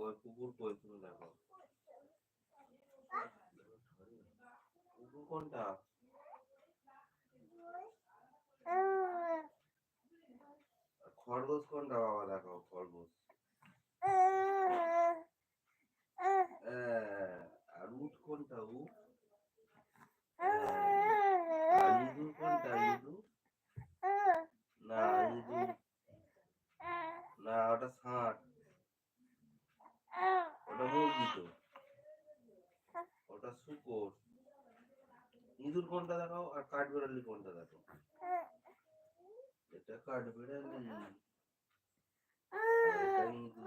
কই, কুকুর কই তুমি দেখো। কুকুর কোনটা? খরগোশ কোনটা বাবা দেখো খরগোশ। আর উট কোনটা আর ইঁদুর কোনটা, ইঁদুর? না ইঁদুর। না, ওটা ষাঁড়। ওটা শুকর? ইঁদুর কোনটা দেখাও আর কাঠবেড়ালি কোনটা দেখো? এটা কাঠবেড়ালি। আর এটা ইঁদুর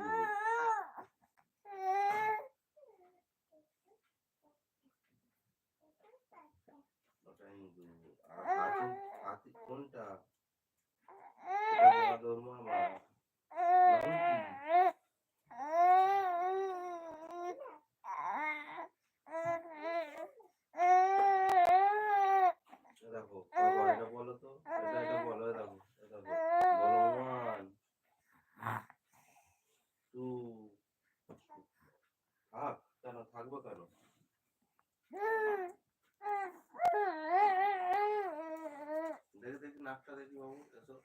ওটা ইঁদুর আর হাতি হাতি কোনটা এটা বাদর মামা মাংকি এ দেখো বাবা এটা বলো তো এটা এটা বলো এ দেখো এ দেখো বলো ওয়ান টু থাক কেন? থাকব কেন? দেখি দেখি নাকটা দেখি বাবু এসো।